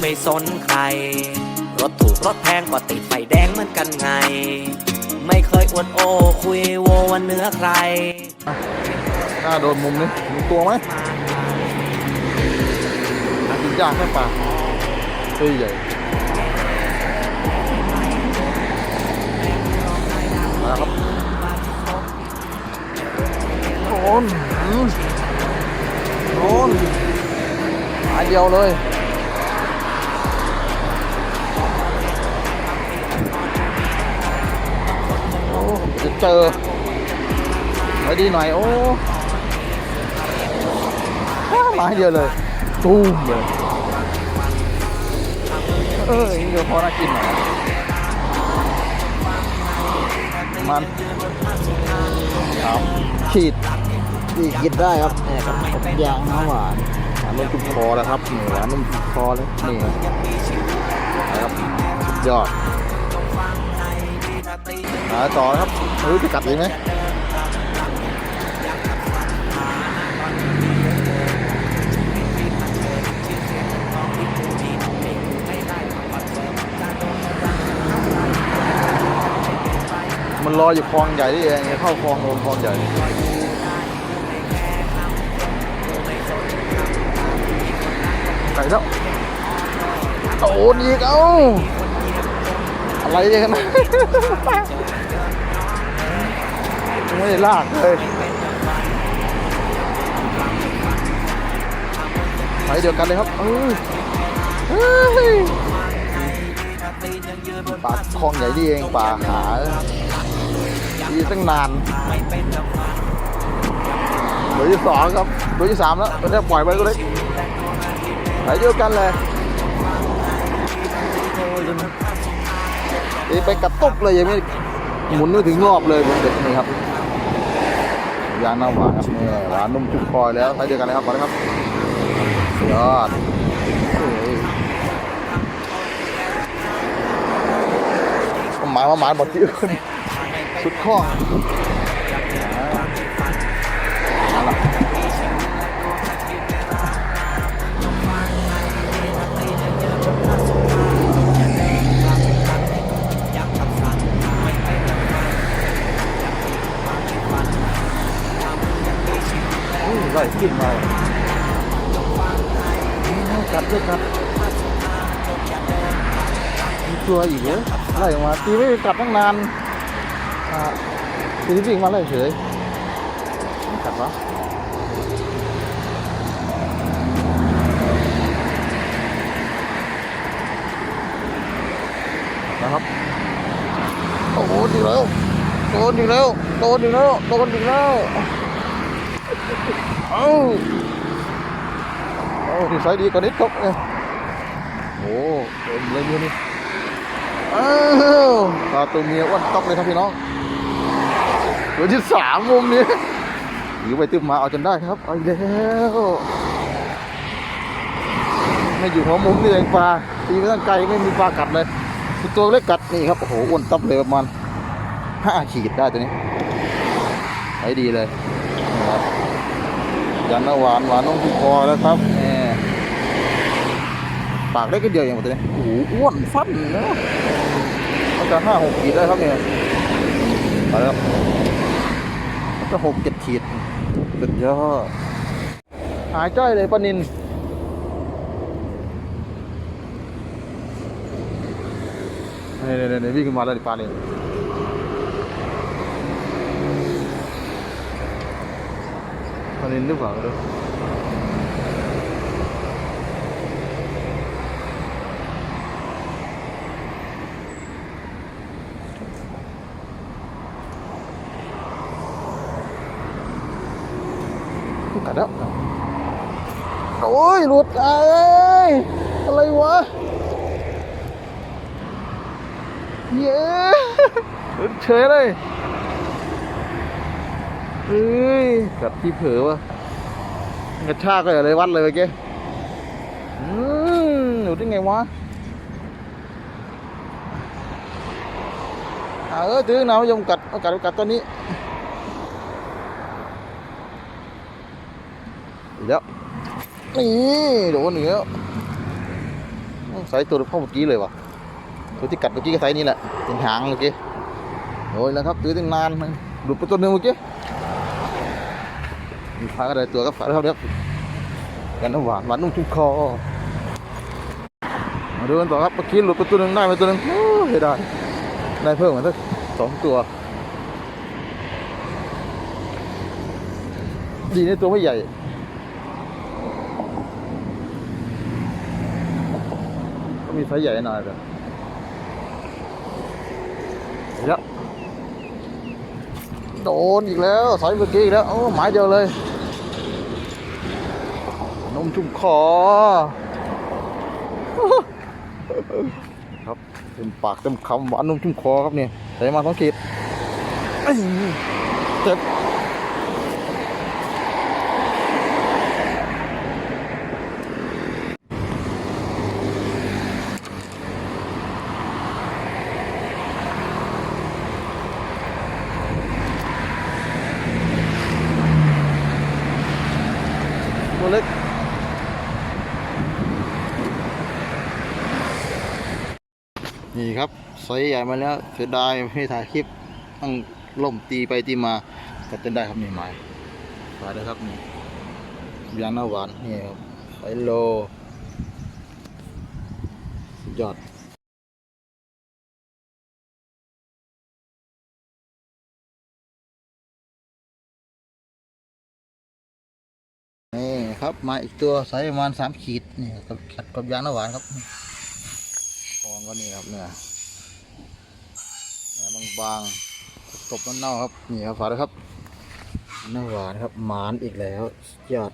ไม่สนใคร รถถูกรถแพงก็ติดไฟแดงเหมือนกันไง ไม่เคยอวดโอคุยโววันเนื้อใคร หน้าโดนมุมนี้มีตัวไหมหากินยากแค่ปลาเฮ้ยใหญ่มาครับโดนอืมโดนหาเดียวเลย จะเจอไว้ดีหน่อย โอ้มาเดียวเลยตูมเลยเอออย่างนี้เดี๋ยวพอน่ากินหน่อยมันครับขีดนี่กินได้ครับเนี่ยครับผมยางน้ำหวานหวานนุ่มจุกคอแล้วครับนี่หวานนุ่มจุกคอเลยนี่นะครับยอด หาต่อครับไม่รู้จะกัดอีกไหมมันรออยู่คลองใหญ่นี่เองเข้าคลองโดนคลองใหญ่ไก่แล้วโอ้ดีกเอ้าอะไรกันนะ ไม่ลากเลยไปเดียวกันเลยครับเอ้ยเฮ้ปลาคลองใหญ่นี่เองปลาหาดีตั้งนานตัวที่สองครับตัวที่สามแล้วตอนนี้ปล่อยไปก็เลยไปเดียวกันเลยตีไปกระตุกเลยยังไม่หมุนไม่ถึงรอบเลยบนเด็ดนี่ครับ ยางน้ำหวานครับนี่หวานนุ่มจุกคอยแล้วไปเดียวกันเลยครับก่อนนะครับยอดเฮ้ยหมามาหมายหมดที่อื่นสุดข้อเอาละ อุ้ยไล่ขึ้นมากัดด้วยกัดมีตัวอีกเหรอไล่ออกมาตีไม่กัดตั้งนานอ่าตีวิ่งมาไล่เฉยกัดวะนะครับโอ้โหดีแล้วโดนอีกแล้วโดนอีกแล้วโดนอีกแล้ว เอ้าเอาที่ใส่ดีกว่านิดครับเนี่ยโอ้เต็มเลยมือนี่อ้าวตาตัวเมียอ้วนต๊อกเลยครับพี่น้องตัวที่สามมุมนี้หรือไปตึ้มมาเอาจนได้ครับเอาแล้วไม่อยู่หัวมุมนี่เองปลาตีนตั้งไกลไม่มีปลากัดเลยตัวเล็กกัดนี่ครับโอ้โหอ้วนต๊อกเลยประมาณห้าขีดได้ตัวนี้ไอ้ดีเลย ยันนะหวานหวานน้องทุกคอแล้วครับแหมปากเล็กก็เดียวอย่างหมดเลยโอ้โหอ้วนฟันนะมันจะห้าหกขีดได้ครับเนี่ยไปแล้วมันจะหกเจ็ดขีดสุดยอดหายจ้อยเลยปานินเนี่ยเนี่ยเนี่ยวิ่งขึ้นมาแล้วดิปลาเนี่ย ปลานินหรือเปล่าไม่รู้กัดแล้วโอ้ยหลุด เอ้ยกัดที่เผลอวะกระชากเลยอะไรวัดเลยเมื่อกี้อืมหลุดได้ไงวะเออตื้อหนาวายมกัดเอากัดกัดตัวนี้แล้วนี่โดนอีกแล้วแหมไซส์ตัวเท่าเมื่อกี้เลยวะตัวที่กัดเมื่อกี้ก็ไซส์นี้แหละเป็นหางเมื่อกี้โอ้ยแล้วครับตื้อตั้งนานหลุดไปตัวหนึงเมื่อกี้ มีพาก็ได้ตัวครับฝาแล้วเนี่ยกันน้ำหวานหวานนุ่มชุ่มคอมาดูกันต่อครับเมื่อกี้หลุดไปตัวหนึ่งได้ไปตัวหนึ่งโอ้ยได้ได้เพิ่มมาสักสองตัว ดีในตัวไม่ใหญ่ก็มีไซส์ใหญ่หน่อยแต่เยอะโดนอีกแล้วสายเมื่อกี้อีกแล้วโอ้หมายเดียวเลย มชุ่มคอ ครับเต็มปากเต็มคำหวานนมชุ่มคอครับเนี่ยใส่มาสองขีดเจ็บตัวเล็ก นี่ครับไซส์ใหญ่มาแล้วเสียดายไม่ถ่ายคลิปต้องล่มตีไปตีมาก็จนได้ครับนี่หมายมาเลยครับนี่ยางหน้าหวานนี่ครับไซโลสุดยอดนี่ครับมาอีกตัวไซส์ประมาณสามขีดนี่กับขัดกับยางน้ำหวานครับ องก็นี่ครับเนี่ยเนี่ยบางๆตบๆเน่าครับนี่ครับฝาดครับน่าหวานครับหมานอีกแล้วยอด